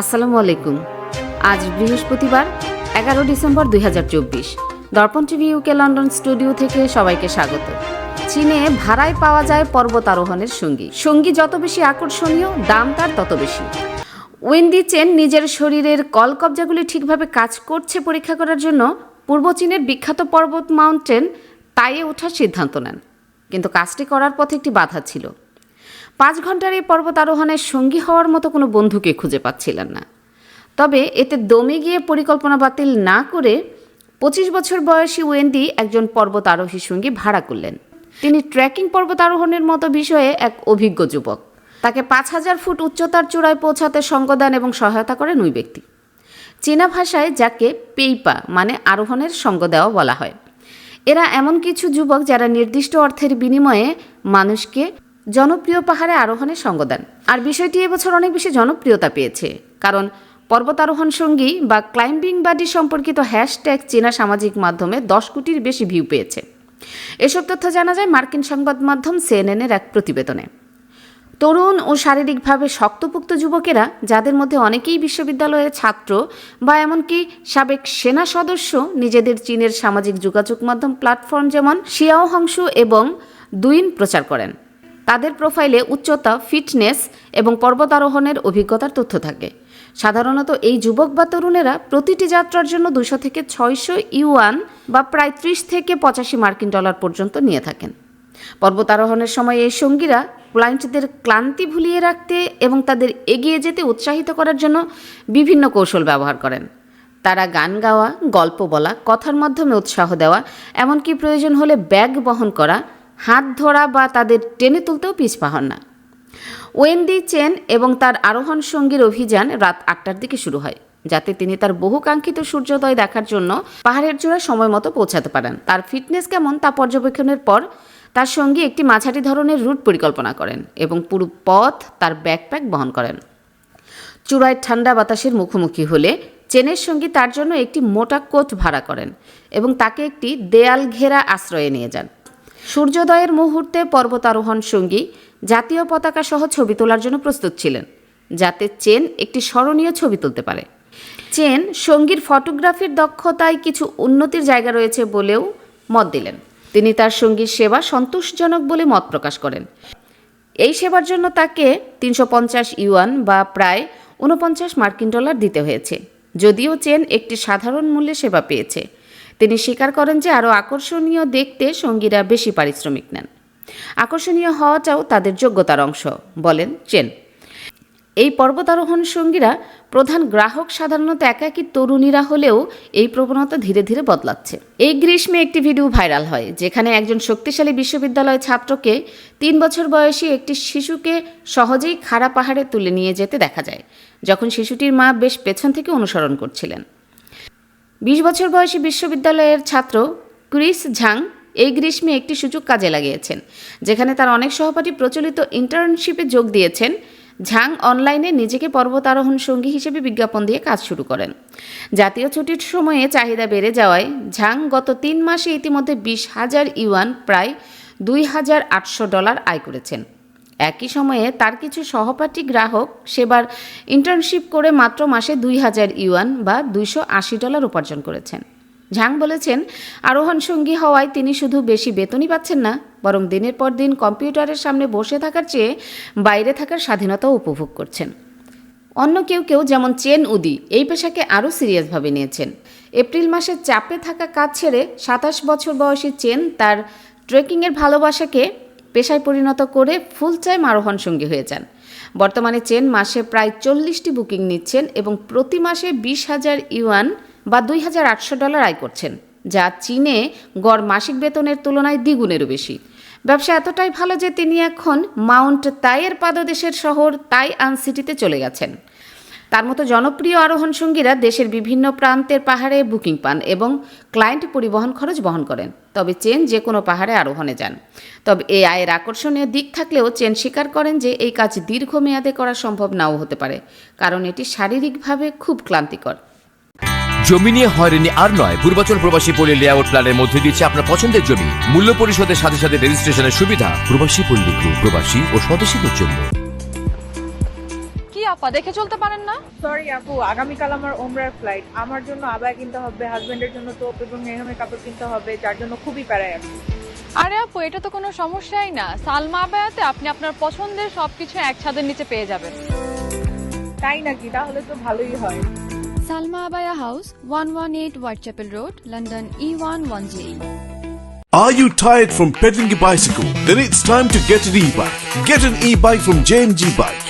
আসসালামু আলাইকুম। আজ বৃহস্পতিবার, এগারো ডিসেম্বর দুই হাজার চব্বিশ। দর্পণ টিভি ইউকে লন্ডন স্টুডিও থেকে সবাইকে স্বাগত। চীনে ভাড়ায় পাওয়া যায় পর্বত আরোহণের সঙ্গী। সঙ্গী যত বেশি আকর্ষণীয়, দাম তার তত বেশি। উইন্ডি চেন নিজের শরীরের কলকবজাগুলি ঠিকভাবে কাজ করছে পরীক্ষা করার জন্য পূর্ব চীনের বিখ্যাত পর্বত মাউন্টেন তাইয়ে ওঠার সিদ্ধান্ত নেন। কিন্তু কাজটি করার পথে একটি বাধা ছিল। পাঁচ ঘণ্টার এই পর্বত আরোহণের সঙ্গী হওয়ার মতো কোনো বন্ধুকে খুঁজে পাচ্ছিলেন না। তবে এতে দমে গিয়ে পরিকল্পনা বাতিল না করে পঁচিশ বছর বয়সী ওয়েন্ডি একজন পর্বত আরোহী সঙ্গী ভাড়া করলেন। তিনি ট্রেকিং পর্বত আরোহণের মতো বিষয়ে এক অভিজ্ঞ যুবক। তাকে পাঁচ হাজার ফুট উচ্চতার চূড়ায় পৌঁছাতে সঙ্গ দেন এবং সহায়তা করেন ওই ব্যক্তি। চীনা ভাষায় যাকে পেইপা মানে আরোহণের সঙ্গ দেওয়া বলা হয়। এরা এমন কিছু যুবক যারা নির্দিষ্ট অর্থের বিনিময়ে মানুষকে জনপ্রিয় পাহাড়ে আরোহণের সঙ্গ দেন। আর বিষয়টি এবছর অনেক বেশি জনপ্রিয়তা পেয়েছে। কারণ পর্বতারোহণ সঙ্গী বা ক্লাইম্বিং বাডি সম্পর্কিত হ্যাশট্যাগ চীনা সামাজিক মাধ্যমে দশ কোটির বেশি ভিউ পেয়েছে। এসব তথ্য জানা যায় মার্কিন সংবাদ মাধ্যম সিএনএনের এক প্রতিবেদনে। তরুণ ও শারীরিকভাবে শক্তপুক্ত যুবকেরা, যাদের মধ্যে অনেকেই বিশ্ববিদ্যালয়ের ছাত্র বা এমনকি সাবেক সেনা সদস্য, নিজেদের চীনের সামাজিক যোগাযোগ মাধ্যম প্ল্যাটফর্ম যেমন শিয়াও হংসু এবং দুইন প্রচার করেন। তাদের প্রোফাইলে উচ্চতা, ফিটনেস এবং পর্বতারোহণের অভিজ্ঞতার তথ্য থাকে। সাধারণত এই যুবক বা তরুণেরা প্রতিটি যাত্রার জন্য দুশো থেকে ছয়শো ইউয়ান বা প্রায় ত্রিশ থেকে পঁচাশি মার্কিন ডলার পর্যন্ত নিয়ে থাকেন। পর্বতারোহণের সময় এই সঙ্গীরা ক্লায়েন্টদের ক্লান্তি ভুলিয়ে রাখতে এবং তাদের এগিয়ে যেতে উৎসাহিত করার জন্য বিভিন্ন কৌশল ব্যবহার করেন। তারা গান গাওয়া, গল্প বলা, কথার মাধ্যমে উৎসাহ দেওয়া, এমনকি প্রয়োজন হলে ব্যাগ বহন করা হাত ধরা বা তাদের টেনে তুলতেও পিছপা হন না। ওয়েন্ডি চেন এবং তার আরোহণ সঙ্গীর অভিযান রাত আটটার দিকে শুরু হয়, যাতে তিনি তার বহুকাঙ্ক্ষিত সূর্যোদয় দেখার জন্য পাহাড়ের চূড়ায় সময় মতো পৌঁছাতে পারেন। তার ফিটনেস কেমন তা পর্যবেক্ষণের পর তার সঙ্গে একটি মাঝারি ধরনের রুট পরিকল্পনা করেন এবং পুরো পথ তার ব্যাকপ্যাক বহন করেন। চূড়ায় ঠান্ডা বাতাসের মুখোমুখি হলে চেনের সঙ্গী তার জন্য একটি মোটা কোট ভাড়া করেন এবং তাকে একটি দেয়াল ঘেরা আশ্রয়ে নিয়ে যান। সূর্যোদয়ের মুহূর্তে পর্বতারোহণ সঙ্গী জাতীয় পতাকা সহ ছবি তোলার জন্য প্রস্তুত ছিলেন, যাতে চেন একটি স্মরণীয় ছবি তুলতে পারে। চেন সঙ্গীর ফটোগ্রাফির দক্ষতায় কিছু উন্নতির জায়গা রয়েছে বলেও মত দিলেন। তিনি তার সঙ্গীর সেবা সন্তোষজনক বলে মত প্রকাশ করেন। এই সেবার জন্য তাকে তিনশো পঞ্চাশ ইউয়ান বা প্রায় উনপঞ্চাশ মার্কিন ডলার দিতে হয়েছে, যদিও চেন একটি সাধারণ মূল্যে সেবা পেয়েছে। তিনি স্বীকার করেন যে আরও আকর্ষণীয় দেখতে সঙ্গীরা বেশি পারিশ্রমিক নেন। আকর্ষণীয় হওয়াটাও তাদের যোগ্যতার অংশ, বলেন চেন। এই পর্বতারোহণ সঙ্গীরা প্রধান গ্রাহক সাধারণত একাকী তরুণীরা হলেও এই প্রবণতা ধীরে ধীরে বদলাচ্ছে। এই গ্রীষ্মে একটি ভিডিও ভাইরাল হয়, যেখানে একজন শক্তিশালী বিশ্ববিদ্যালয় ছাত্রকে তিন বছর বয়সী একটি শিশুকে সহজেই খাড়া পাহাড়ে তুলে নিয়ে যেতে দেখা যায়, যখন শিশুটির মা বেশ পেছন থেকে অনুসরণ করছিলেন। বিশ বছর বয়সী বিশ্ববিদ্যালয়ের ছাত্র ক্রিস ঝাং এই গ্রীষ্মে একটি সুযোগ কাজে লাগিয়েছেন, যেখানে তার অনেক সহপাঠী প্রচলিত ইন্টার্নশিপে যোগ দিয়েছেন। ঝাং অনলাইনে নিজেকে পর্বতারোহণ সঙ্গী হিসেবে বিজ্ঞাপন দিয়ে কাজ শুরু করেন। জাতীয় ছুটির সময়ে চাহিদা বেড়ে যাওয়ায় ঝাং গত তিন মাসে ইতিমধ্যে বিশ হাজার ইউয়ান, প্রায় দুই হাজার আটশো ডলার আয় করেছেন। একই সময়ে তার কিছু সহপাঠী গ্রাহক সেবার ইন্টার্নশিপ করে মাত্র মাসে দুই হাজার ইউয়ান বা দুইশো আশি ডলার উপার্জন করেছেন। ঝাং বলেছেন, আরোহণ সঙ্গী হওয়ায় তিনি শুধু বেশি বেতনই পাচ্ছেন না, বরং দিনের পর দিন কম্পিউটারের সামনে বসে থাকার চেয়ে বাইরে থাকার স্বাধীনতাও উপভোগ করছেন। অন্য কেউ কেউ যেমন চেন উদি, এই পেশাকে আরও সিরিয়াসভাবে নিয়েছেন। এপ্রিল মাসে চাপে থাকা কাজ ছেড়ে সাতাশ বছর বয়সী চেন তার ট্রেকিংয়ের ভালোবাসাকে পেশায় পরিণত করে ফুল টাইম আরোহণ সঙ্গী হয়ে যান। বর্তমানে চেন মাসে প্রায় চল্লিশটি বুকিং নিচ্ছেন এবং প্রতি মাসে বিশ হাজার ইউয়ান বা দুই হাজার আটশো ডলার আয় করছেন, যা চীনে গড় মাসিক বেতনের তুলনায় দ্বিগুণেরও বেশি। ব্যবসা এতটাই ভালো যে তিনি এখন মাউন্ট তাইয়ের পাদদেশের শহর তাই আন সিটিতে চলে গেছেন। তার মতো জনপ্রিয় আরোহণ সঙ্গীরা দেশের বিভিন্ন প্রান্তের পাহাড়ে বুকিং পান এবং ক্লায়েন্ট পরিবহন খরচ বহন করেন। তবে চেন যে কোনো পাহাড়ে আরোহণে যান। তবে এই আয়ের আকর্ষণীয় দিক থাকলেও চেন স্বীকার করেন যে এই কাজ দীর্ঘমেয়াদে করা সম্ভব নাও হতে পারে, কারণ এটি শারীরিকভাবে খুব ক্লান্তিকর। জমি নিয়ে হয়রানি আর নয়। পূর্বাচল প্রবাসী পল্লী লেআউট প্ল্যানের মধ্যে দিচ্ছে আপনার পছন্দের জমি। মূল্য পরিশোধের সাথে সাথে রেজিস্ট্রেশনের সুবিধা। প্রবাসী পল্লী প্রবাসী ও স্বদেশীদের জন্য। আপা দেখে চলতে পারেন না? সরি আপু আগামীকাল আমার ওমরার ফ্লাইট আমার জন্য আবায় কিনতে হবে হাজবেন্ডের জন্য টোপ এবং মেহমের কাপড় কিনতে হবে যার জন্য খুবই প্যারায় আমি। আরে আপু এটা তো কোনো সমস্যাই না। সালমা আবায়াতে আপনি আপনার পছন্দের সবকিছু এক ছাদের নিচে পেয়ে যাবেন। তাই নাকি? তাহলে তো ভালোই হয়। Salma Abaya House, 118 Whitechapel Road, London E E110. Are you tired from pedaling a bicycle? Then it's time to get an e-bike. Get an e-bike from JMG Bike.